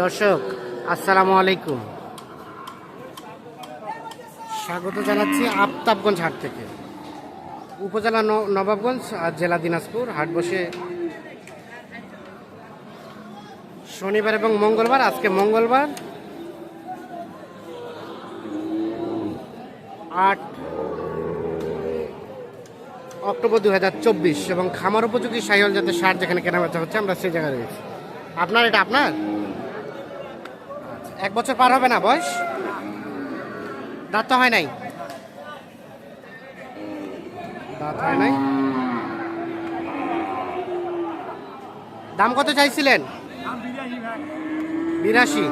দর্শক, আসসালামু আলাইকুম। স্বাগত জানাচ্ছি আফতাবগঞ্জ হাট থেকে। উপজেলা নবাবগঞ্জ আর জেলা দিনাজপুর হাট বসে শনিবার এবং মঙ্গলবার, আজকে মঙ্গলবার আট অক্টোবর দু হাজার চব্বিশ এবং খামার উপযোগী সাইহল যাতে সার যেখানে কেনাবেচা হচ্ছে আমরা সেই জায়গায় রয়েছি। আপনার এটা আপনার? আচ্ছা, এক বছর পার হবে না বয়স? দাঁত তো হয় নাই? দাঁত হয় নাই? দাম কত চাইছিলেন? বিরাশি।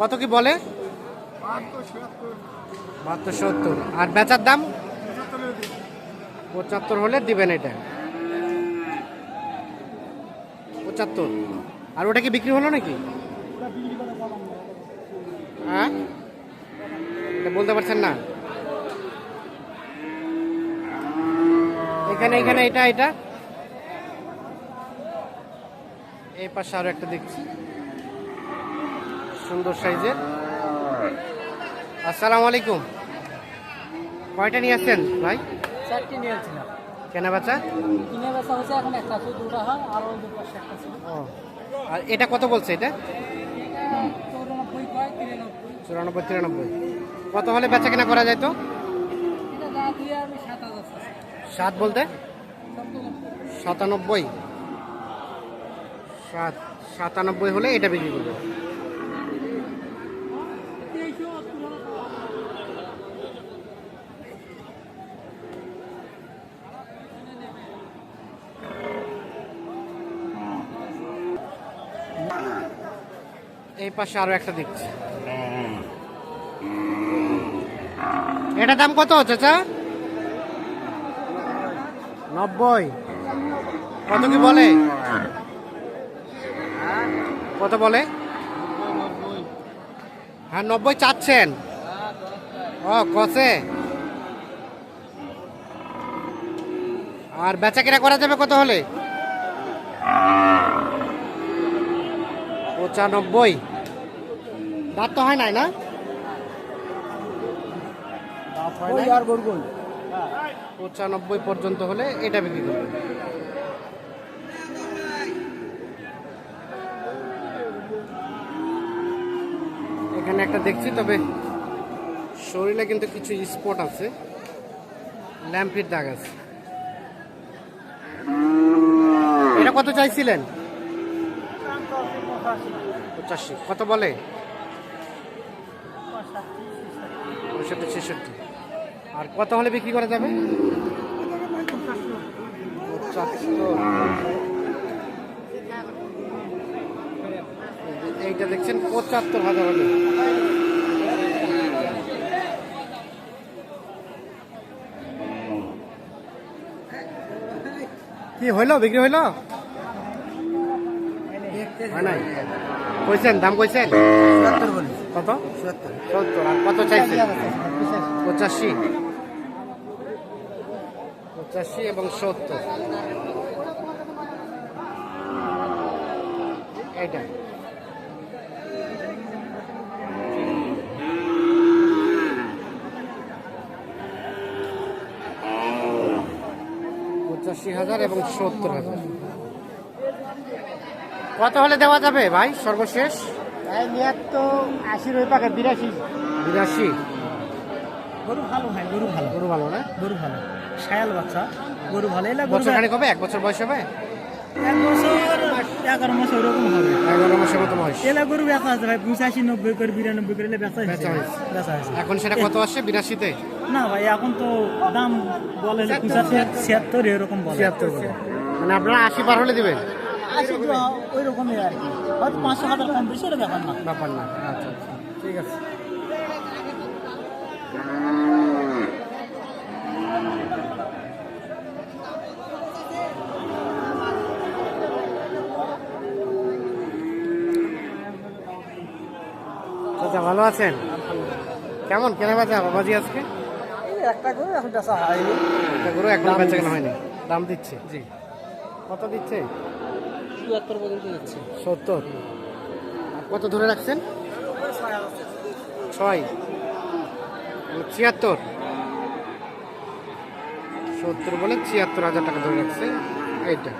কত কি বলে? বাহাত্তর সত্তর। আর বেচার দাম? পঁচাত্তর হলে দিবেন এটা। পঁচাত্তর। আর ওটা কি বিক্রি হলো নাকি? হ্যাঁ? বলতে পারছেন না? এখানে এখানে, এটা এটা। এই পাশে আরও একটা দেখছি। সুন্দর সাইজের। আসসালামু আলাইকুম। কয়টা নিয়ে আসছেন ভাই? চারটি নিয়েছিলাম। কেনা বেচা? কিনে বেচা হচ্ছে এখন একটা শুধু দুটা হয় আর ওই দুটো একটা ছিল। ও। আর এটা কত বলছে এটা? চৌরানব্বই কয় তিরানব্বই। চুরানব্বই তিরানব্বই। কত হলে বেচা কেনা করা যায় তো? এটা যা দিয়ে আমি সাত হাজার সাত বলতে? সাতানব্বই। সাত সাতানব্বই হলে এটা বিক্রি করবে। এই পাশে আরও একটা দেখছি। এটা দাম কত চাচা? নব্বই। কত কি বলে? কত বলে? হ্যাঁ নব্বই চাচ্ছেন। ও কসে আর বেচা কেনা করা যাবে কত হলে? পঁচানব্বই। দাঁত তো হয় নাই না? পঁচানব্বই পর্যন্ত হলে এটা বিক্রি করবে। এখানে একটা দেখছি তবে শরীরে কিন্তু কিছু স্পট আছে। ল্যাম্পির দাগ আছে। এটা কত চাইছিলেন? পঁচাশি। কত বলে? পঁয়ষট্টি, ছেষট্টি। আর কত হলে বিক্রি করা যাবে? এইটা দেখছেন, পঁচাত্তর হাজার হবে। কি হইল? বিক্রি হইল? হয় নাই? কইছেন, দাম কইছেন? কত? সত্তর। আর কত চাইছেন? পঁচাশি। পঁচাশি এবং সত্তর। এইটা। পঁচাশি হাজার এবং সত্তর হাজার। কত হলে দেওয়া যাবে ভাই সর্বশেষ? মেয়াদ তো আশির ওই পাকে বিরাশি। বিরাশি। গরু ভালো হয় গরু ভালো। গরু ভালো না? গরু ভালো। বাচ্চা গরু ভালো। এলা গরু বছর হবে? এক বছর বয়স হবে? এক বছর এগারো মাস ওরকম হবে। এগারো মাসের মতো বয়স। এলা গরু বেচা আছে ভাই পঁচাশি নব্বই করে বিরানব্বই করে হয়েছে। হয়েছে। এখন সেটা কত আসে বিরাশিতে? না ভাই এখন তো দাম বলে ছিয়াত্তর। এরকম বলে। ছিয়াত্তর মানে আপনারা আশি পার হলে দিবেন? ওই রকমই আর কি। হয়তো পাঁচশো হাজার কম বেশি হলে ব্যাপার না। ব্যাপার না আচ্ছা আচ্ছা ঠিক আছে। চাচা ভালো আছেন? কেমন কেনা বেচা বাবাজি আজকে? একটা গরু এখন বেচা হয়নি। একটা গরু এখন বেচা কেনা হয়নি। দাম দিচ্ছে? জি। কত দিচ্ছে? চুয়াত্তর পর্যন্ত যাচ্ছে। সত্তর। কত ধরে রাখছেন? ছয়। ছিয়াত্তর। সত্তর বলে ছিয়াত্তর হাজার টাকা ধরে রাখছে। এইটা।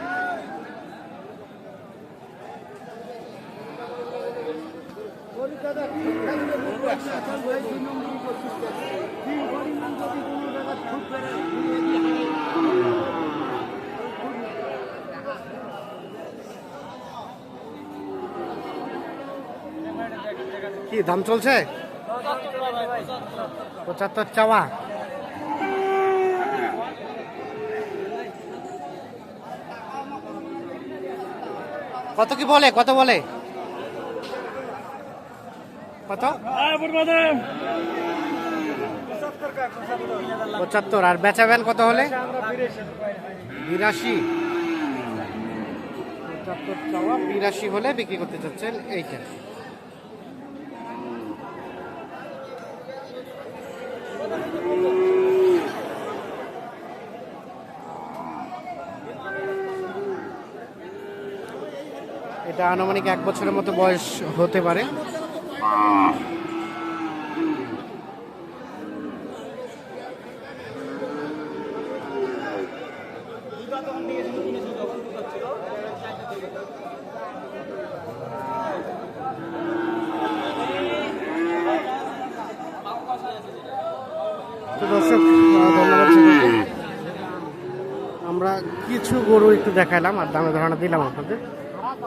কি, দাম চলছে? পঁচাত্তর চাওয়া। কত কি বলে, কত বলে? কত? পঁচাত্তর, আর বেচাবেন কত হলে? বিরাশি। পঁচাত্তর চাওয়া, বিরাশি হলে বিক্রি করতে চাচ্ছেন এইটা। এটা আনুমানিক এক বছরের মতো বয়স হতে পারে। আমরা কিছু গরু একটু দেখাইলাম আর দামে ধারণা দিলাম আপনাদের। 아,